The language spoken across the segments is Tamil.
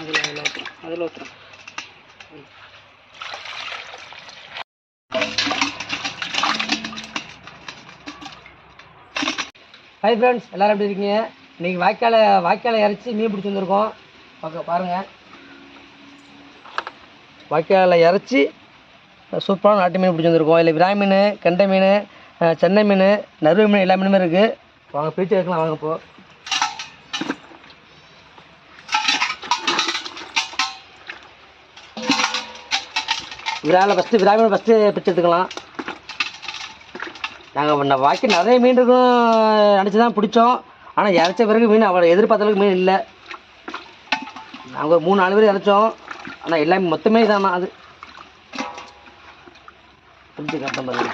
அதில் ஊற்றுறேன் ஹாய் ஃப்ரெண்ட்ஸ் எல்லோரும் எப்படி இருக்கீங்க? இன்னைக்கு வாய்க்காலை வாய்க்காலை இறச்சி மீன் பிடிச்சி வந்திருக்கோம். பார்க்க பாருங்கள் வாய்க்காலில் இறச்சி சூப்பரான நாட்டு மீன் பிடிச்சி வந்திருக்கோம். இல்லை விராய் மீன் கெண்டை மீன் சென்னை மீன் நறுவை மீன் எல்லா மீனுமே இருக்குது வாங்க பிரித்து வைக்கலாம் வாங்க விரால ஃபஸ்ட்டு விராய் மீன் ஃபஸ்ட்டு பிரித்து எடுத்துக்கலாம் நாங்கள் வாக்கி நிறைய மீன் இருக்கும் நினச்சி தான் பிடிச்சோம். ஆனால் இறச்ச பிறகு மீன் அவ்வளோ எதிர்பார்த்தளவுக்கு மீன் இல்லை. நாங்கள் ஒரு மூணு நாலு பேர் இறச்சோம். ஆனால் எல்லாமே மொத்தமே இதானா அது. பிடிச்சி கட்ட மாதிரி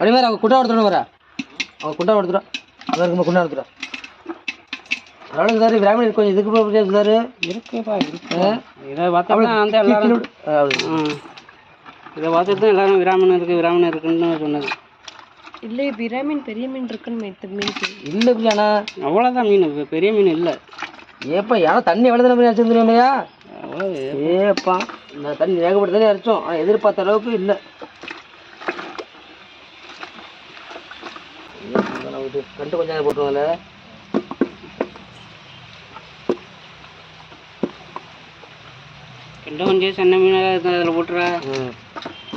அதே மாதிரி அவங்க குண்டா எடுத்துட்டு வர அவங்க குண்டா எடுத்துடும் அது இருக்கும்போது குண்டா எடுத்துடும் பரவாயில்ல சார் விராமணி கொஞ்சம் இதுக்கு போய் சார். இருக்குப்பா இருக்கு. இதை பார்த்தோம்னா அந்த எல்லாரும் ம். இதை பார்த்துட்டு தான் எல்லாரும் விராமன் இருக்குது விராமன் இருக்குன்னு சொன்னது. இல்லை விராமீன் பெரிய மீன் இருக்குன்னு மீன் இல்லை பிரியாண்ணா அவ்வளோதான் மீன் பெரிய மீன் இல்லை. ஏப்பா ஏன்னா தண்ணி எவ்வளோ தானே அடிச்சிருந்துருமையா ஏப்பா இந்த தண்ணி ஏகப்பட்ட தண்ணி அரைச்சோம். ஆனால் எதிர்பார்த்த அளவுக்கு இல்லை. கண்டு கொஞ்சம் நேரம் கெண்டை கொஞ்சம் சென்னை மீன் அதில் போட்டுறா.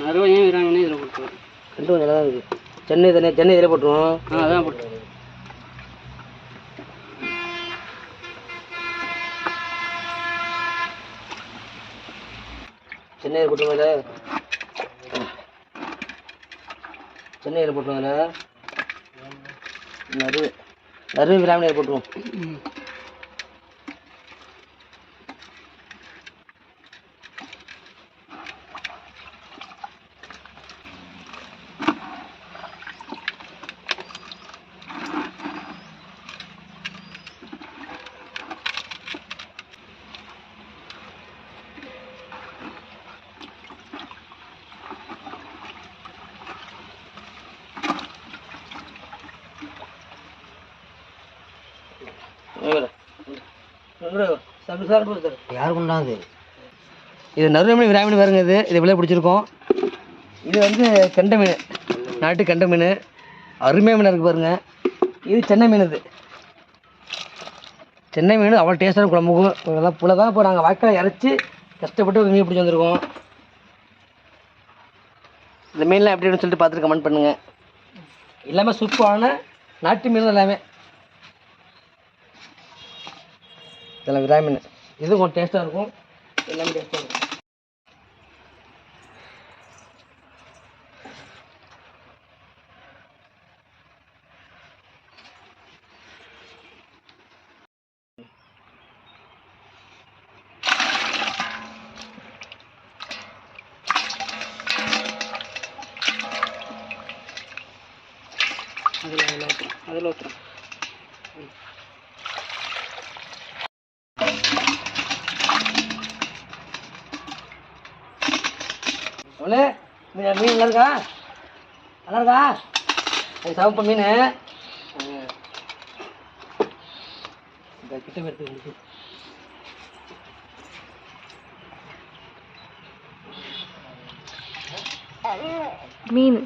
நறுவையும் விராமனையும் இதில் போட்டுருவேன் கண்டு கொஞ்சம் நல்லா இருக்குது சென்னை தண்ணி சென்னை இதில் போட்டுருவோம். ஆ அதான் போட்டு. சென்னையில் போட்டுருவாங்கல்ல சென்னையில் போட்டுருவாங்கல்ல நறு நறு விராமணியில் போட்டுருவோம். யார் கொண்டாது இது நறுமணி விராமணி பாருங்க இது. இது விலை பிடிச்சிருக்கோம். இது வந்து கெண்டை மீன். நாட்டு கெண்டை மீன். அருமையாக மீன் இருக்குது பாருங்கள் இது சென்னை மீன் இது. சென்னை மீன் அவ்வளோ டேஸ்டான குழம்புக்கும் இதெல்லாம் புல தான் இப்போ நாங்கள் வாய்க்கால் இறச்சி கஷ்டப்பட்டு மீன் பிடிச்சி வந்திருக்கோம். இந்த மீன்லாம் எப்படின்னு சொல்லிட்டு பார்த்துட்டு கமெண்ட் பண்ணுங்கள் எல்லாமே சூப்பரான நாட்டு மீன் எல்லாமே. இதில் விராமின் இது கொஞ்சம் டேஸ்ட்டாக இருக்கும். எல்லாமே டேஸ்ட்டாக இருக்கும். அதில் அதில் ஊற்றுறேன் அதில் ஊற்றுறேன் அவளே மீன் மீன் நல்லா இருக்கா? நல்லா இருக்கா? அது சிவப்பு மீன். இந்த கிட்ட போய் எடுத்து மீன்.